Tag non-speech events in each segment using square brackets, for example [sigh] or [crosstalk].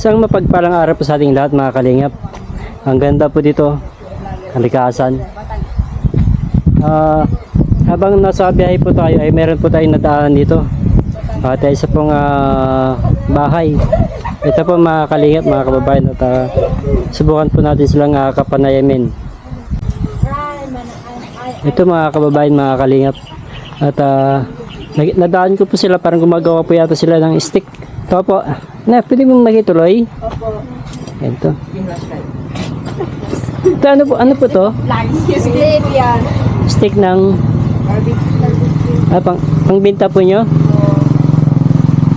Isang mapagpalang araw po sa ating lahat mga kalingap. Ang ganda po dito, kalikasan. Ah, habang nasa biyahe po tayo ay meron po tayong nadaanan dito. At isa pong ah, bahay. Ito po mga kalingap, mga kababayan at ah, subukan po natin silang uh, kapanayamin. Ito mga kababayan, mga kalingap. At nag- nadaan ko po sila parang gumagawa po yata sila ng stick. Ito po. Na, pwede mong makituloy? Ito. Ito ano po, ano po to? Steve yan. Stick ng ah, pang, pangbinta po nyo?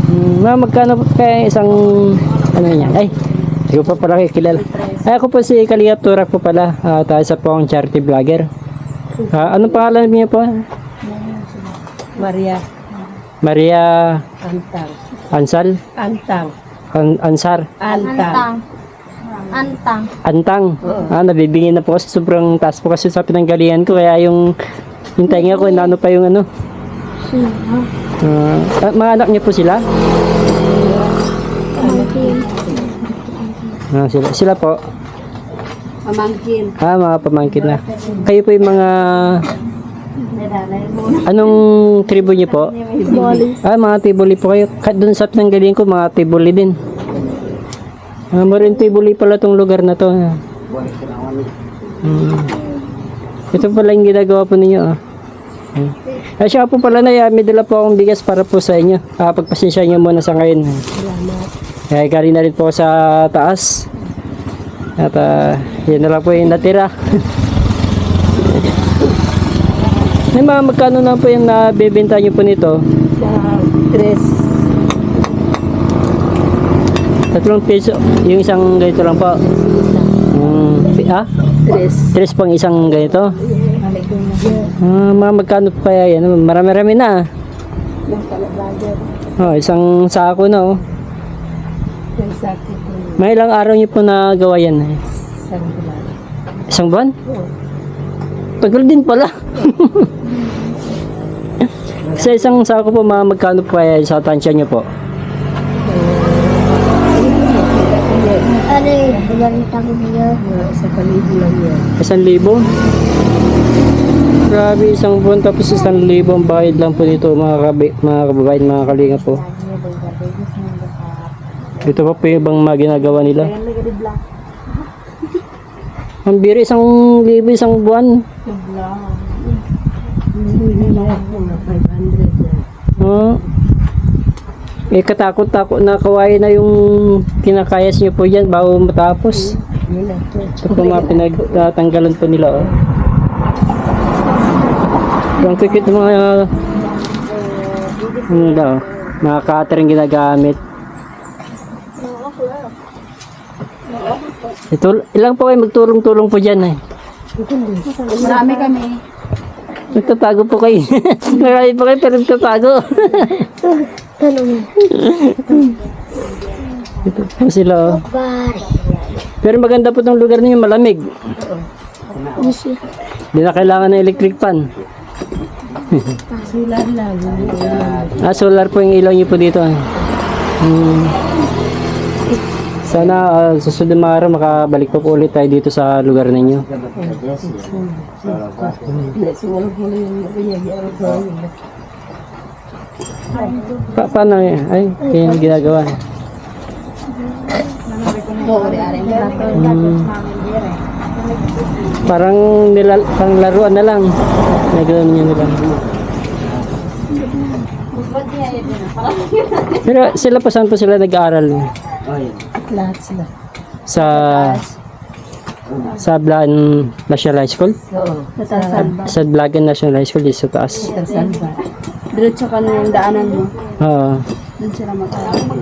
Hmm, ma, magkano po kaya isang ano yan? Ay, hindi ko pa pala kilala. Ay, ako po si Kalingap Turak po pala. Uh, isa po akong charity vlogger. Ah, anong pangalan niyo po? Maria Maria Antang. Ansal? Antang. An- Ansar? Antang. Antang. Antang. Ah, nabibingin na po kasi sobrang taas po kasi sa pinanggalingan ko kaya yung yung tainga ko inaano pa yung ano. Ah, mga anak niyo po sila? Ah, sila, sila po. Pamangkin. Ah, mga pamangkin na. Kayo po yung mga Anong tribo niyo po? Boli. Ah, mga Tiboli po kayo. Kahit doon sa pinanggalingan ko, mga Tiboli din. Ah, marin Tiboli pala tong lugar na to. Hmm. Ito pala yung ginagawa po ninyo. Ah. Hmm. Ah, siya po pala na, may dala po akong bigas para po sa inyo. Ah, pagpasensya niyo muna sa ngayon. Kaya galing na rin po sa taas. At ah, yan na lang po yung natira. [laughs] May mga magkano na po yung nabebenta niyo po nito? Sa tres. Tatlong piso. Yung isang ganito lang po. Um, ah? Tres. Tres pang isang ganito. Ah, mga magkano po kaya yan? Marami-rami na. Oh, isang sako na oh. May ilang araw niyo po na gawa yan. eh? Isang bulan. Isang buwan? Tagal din pala. [laughs] sa isang sako po, mga magkano po kaya sa tansya niyo po? Ganita ko niya. Mga Sa kalibo lang yan. Isang libo? Grabe, isang buwan tapos isang libo ang bayad lang po dito mga, kabi, mga kababayan, mga kalinga po. Ito pa po yung ibang mga ginagawa nila. Ang biro, isang libo, isang buwan. Ako na 500 na. Oh. Eh, katakot-takot na kawain na yung kinakayas niyo po yan bago matapos. Ito po mga pinagtatanggalan po nila. Oh. Ang kikit mga ano daw, mga catering ginagamit. Ito, ilang po kayo magtulong-tulong po dyan eh. Marami kami. Nagtatago po kayo. [laughs] Marami po kayo pero nagtatago. [laughs] Ito po sila oh. Pero maganda po itong lugar ninyo, malamig. Hindi na kailangan ng electric fan. Sulat [laughs] lang. Ah, solar po yung ilaw niyo po dito. eh. Hmm. Sana ah, susunod na araw makabalik po po ulit tayo dito sa lugar ninyo. Sinulog mo ko. Pa paano eh? Ay, kaya yung ginagawa. Hmm. Parang nilal pang laruan na lang. Nagawin niyo nila. Pero sila pa saan po sila nag-aaral? Lahat sila. Sa sa Blan National High School? Oo. Sa Blagan National High School, dito sa taas. Sa. Diretso ka na yung daanan mo. Oo. Doon sila makakapag.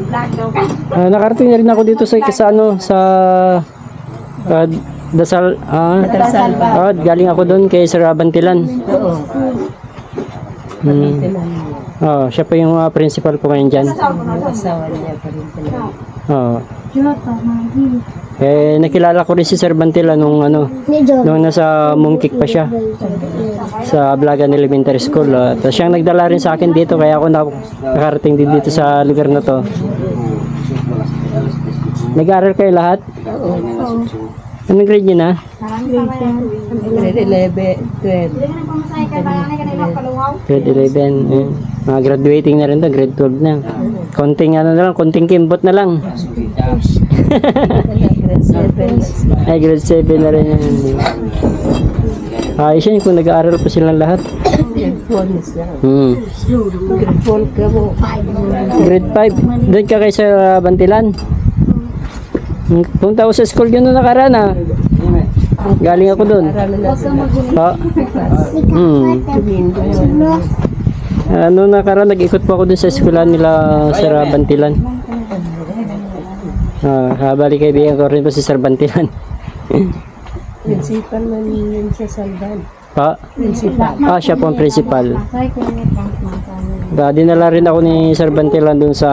Ah, nakarating na rin ako dito sa, sa ano, sa ah, Dasal, ah, Sa Salva. ah, galing ako doon kay Sir Abantilan. Oo. Hmm. Oh, siya po yung ah, principal po ngayon dyan. Yung asawa niya pa rin sila. Oo. Magi. Eh, nakilala ko rin si Sir Bantila nung ano, nung nasa Mungkik pa siya sa Ablagan Elementary School. ah. Tapos siyang nagdala rin sa akin dito kaya ako na, nakarating din dito sa lugar na to. Nag-aaral kayo lahat? Oo. Anong grade nyo na? Grade 11, 12. Grade 11. Eh. Mga graduating na rin to, grade 12 na. Konting ano na lang, konting kimbot na lang. [laughs] Grade 7. Ay, grade 7 na rin yan. Ayos yan kung nag-aaral pa silang lahat. Grade 4 na. Hmm. Grade 4 ka mo. Grade 5. Doon ka kay sa Bantilan. Hmm, Punta ako sa school yun na nakaraan ah. Galing ako doon. Sila. Ha? Hmm. Ano nakaraan, nag-ikot po ako doon sa eskwela nila sa Bantilan. Ah, habali kaibigan ko rin po si Sir Bantilan. Principal man yun sa Saldan. Pa? Principal. Ah, siya po ang principal. Da, dinala rin ako ni Sir Bantilan doon sa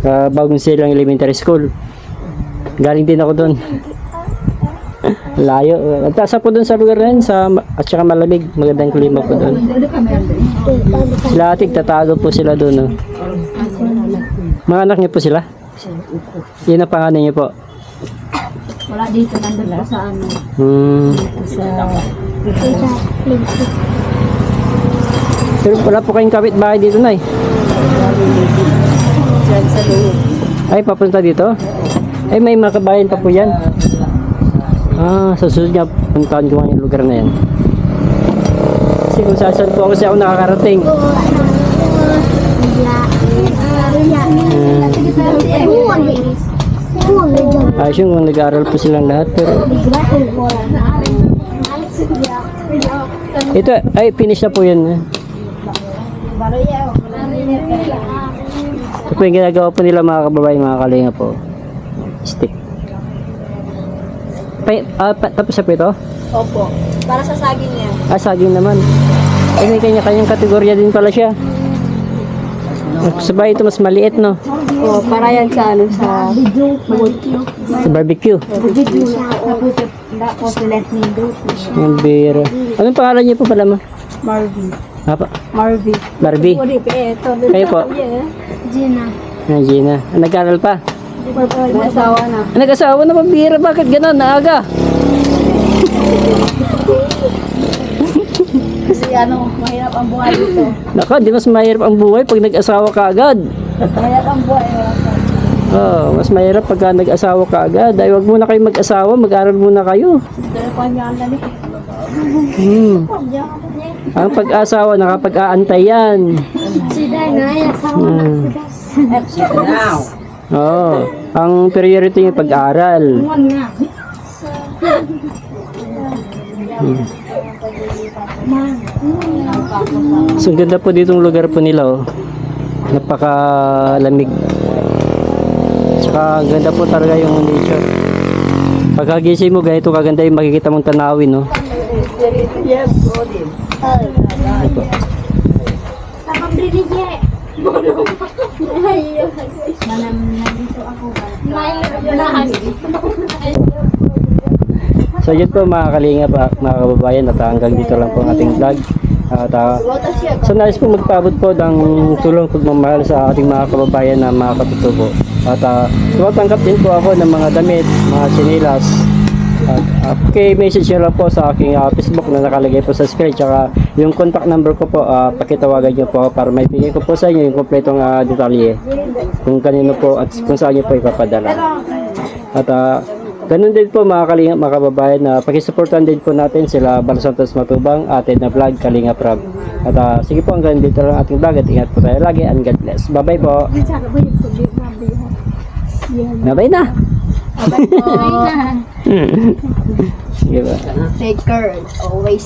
sa Bagong Silang Elementary School. Galing din ako doon. Layo. At asa po doon sa lugar na yun, sa, at saka malamig. Magandang klima po doon. Sila ating tatago po sila doon. No? Mga anak niyo po sila? Yun ang pangalan niyo po. Wala dito, nandun pa sa ano. Hmm. Sa Pero wala po kayong kapitbahay dito na eh. dyan sa loob. Ay, papunta dito? Ay, may mga kabayan pa po yan. Ah, sa susunod nga, puntahan ko yung lugar na yan. Kasi kung saan po ako kasi ako nakakarating. Ayos yun kung nag-aaral po silang lahat. Pero ito, ay, finish na po yun. Ito po yung ginagawa po nila mga kababayan, mga kalinga po. Stick. Pa, ah, pa, tapos na po ito? Opo. Para sa saging niya. Ah, saging naman. Ay, may kanya-kanyang kategorya din pala siya. Sabay ito mas maliit, no? Oo, para yan sa ano, sa Sa barbecue. Tapos let me do. Ang bira. Anong pangalan niyo po pala, ma? Marvin. Apa? Barbie. Uri, ito. Kayo po? Gina. Ah, Gina. Ah, Nag-aaral pa? May asawa na. Ah, Nag-asawa na pambira. Bakit ganon? Naaga. Ano, mahirap ang buhay dito. Naka, di mas mahirap ang buhay pag nag-asawa ka agad. Mahirap ang buhay. Oh, mas mahirap pagka nag-asawa ka agad. Ay, wag muna kayo mag-asawa, mag-aral muna kayo. Hmm. Ang pag-asawa, nakapag-aantay yan. Hmm. Oo. Ang priority yung pag-aaral. Hmm. So, ang ganda po ditong lugar po nila, oh. Napakalamig. Tsaka, ang ganda po talaga yung nature. Pagkagising mo, ganito kaganda yung makikita mong tanawin, no? Yes, Odin. So yun po mga kalinga pa, mga kababayan at hanggang dito lang po ang ating vlog. At uh, so nais po magpaabot po ng tulong pagmamahal sa ating mga kababayan na mga katutubo. At uh, din po ako ng mga damit, mga sinilas. At uh, okay, message nyo lang po sa aking uh, Facebook na nakalagay po sa screen. Tsaka yung contact number ko po, uh, pakitawagan nyo po para may bigay ko po sa inyo yung kompletong uh, detalye. Kung kanino po at kung saan nyo po ipapadala. At uh, ganun din po mga kalinga, mga kababayan na pakisuportan din po natin sila Bal Santos Matubang, atin na vlog Kalinga Prab. At uh, sige po hanggang dito lang ating vlog at ingat po tayo lagi and God bless. Bye bye po. Bye na. [laughs] Sige ba? Take care always.